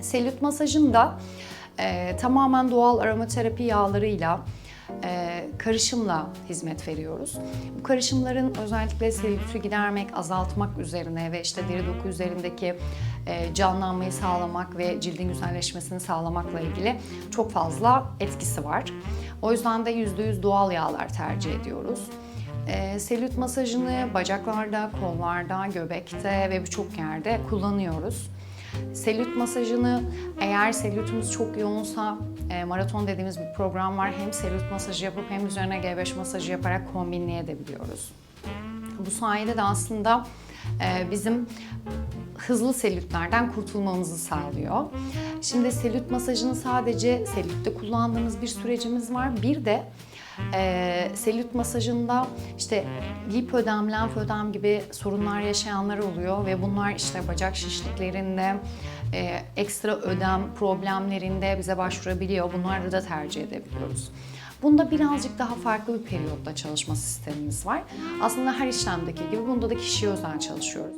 Selülit masajında e, tamamen doğal aromaterapi yağlarıyla e, karışımla hizmet veriyoruz. Bu karışımların özellikle selülitü gidermek, azaltmak üzerine ve işte deri doku üzerindeki e, canlanmayı sağlamak ve cildin güzelleşmesini sağlamakla ilgili çok fazla etkisi var. O yüzden de %100 doğal yağlar tercih ediyoruz. E, selülit masajını bacaklarda, kollarda, göbekte ve birçok yerde kullanıyoruz. Selülit masajını eğer selülitimiz çok yoğunsa e, maraton dediğimiz bir program var. Hem selülit masajı yapıp hem üzerine G5 masajı yaparak kombinleyebiliyoruz. Bu sayede de aslında e, bizim hızlı selülitlerden kurtulmamızı sağlıyor. Şimdi selülit masajını sadece selülitte kullandığımız bir sürecimiz var. Bir de e, selülit masajında işte lipödem, lenfödem gibi sorunlar yaşayanlar oluyor ve bunlar işte bacak şişliklerinde, e, ekstra ödem problemlerinde bize başvurabiliyor. Bunlarda da tercih edebiliyoruz. Bunda birazcık daha farklı bir periyotta çalışma sistemimiz var. Aslında her işlemdeki gibi bunda da kişiye özel çalışıyoruz.